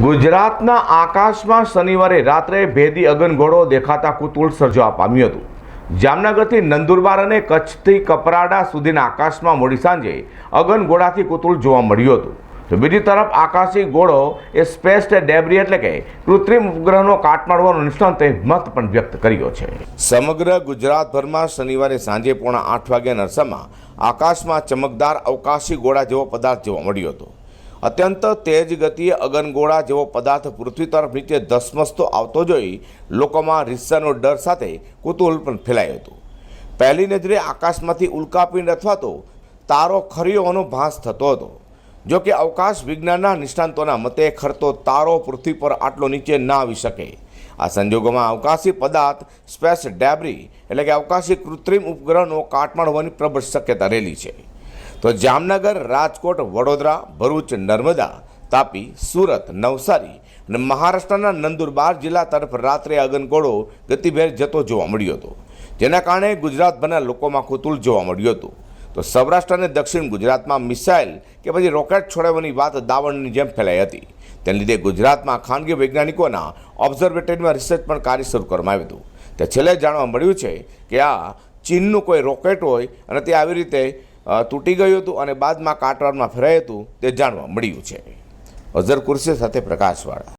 ગુજરાતના આકાશમાં શનિવારે રાત્રે ભેદી અગનગોળો દેખાતા કુતુળ સર્જવા પામ્યું હતું. જામનગરથી નંદુરબાર અને કચ્છથી કપરાડા સુધીના આકાશમાં મોડી સાંજે અગનગોળાથી કુતુળ જોવા મળ્યું હતું. તો બીજી તરફ આકાશી ગોળો એ સ્પેસ ડેબ્રી એટલે કે કૃત્રિમ ઉપગ્રહનો કાટમાળવાનો નિષ્ણાંતે મત પણ વ્યક્ત કર્યો છે. સમગ્ર ગુજરાતભરમાં શનિવારે સાંજે પોણા આઠ વાગ્યાના નરસામાં આકાશમાં ચમકદાર અવકાશી ગોળા જેવો પદાર્થ જોવા મળ્યો હતો. અત્યંત તેજ ગતિએ અગનગોળા જેવો પદાર્થ પૃથ્વી તરફ નીચે ધસમસતો આવતો જોઈ લોકોમાં રીસાનો ડર સાથે કુતૂહલ પણ ફેલાયું હતું. પહેલી નજરે આકાશમાંથી ઉલ્કાપિંડ અથવા તો તારો ખરીઓનો ભાસ થતો હતો. જો કે અવકાશ વિજ્ઞાનના નિષ્ણાંતોના મતે ખરતો તારો પૃથ્વી પર આટલો નીચે ના આવી શકે. આ સંજોગોમાં અવકાશી પદાર્થ, સ્પેસ ડેબ્રી એટલે કે અવકાશી કૃત્રિમ ઉપગ્રહનો કાટમાળ હોવાની પ્રબળ શક્યતા રહેલી છે. તો જામનગર, રાજકોટ, વડોદરા, ભરૂચ, નર્મદા, તાપી, સુરત, નવસારી અને મહારાષ્ટ્રના નંદુરબાર જિલ્લા તરફ રાત્રે અગનગોળો ગતિભેર જતો જોવા મળ્યો હતો. જેના કારણે ગુજરાતભરના લોકોમાં કુતુલ જોવા મળ્યું હતું. તો સૌરાષ્ટ્ર અને દક્ષિણ ગુજરાતમાં મિસાઇલ કે પછી રોકેટ છોડાવવાની વાત દાવણની જેમ ફેલાઈ હતી. તેને લીધે ગુજરાતમાં ખાનગી વૈજ્ઞાનિકોના ઓબ્ઝર્વેટરીમાં રિસર્ચ પણ કાર્ય શરૂ કરવામાં આવ્યું હતું. તે છેલ્લે જાણવા મળ્યું છે કે આ ચીનનું કોઈ રોકેટ હોય અને તે આવી રીતે તૂટી ગયું હતું અને બાદમાં કાટવારમાં ફેરાયું હતું તે જાણવા મળ્યું છે. અઝર કુરશી સાથે પ્રકાશવાળા.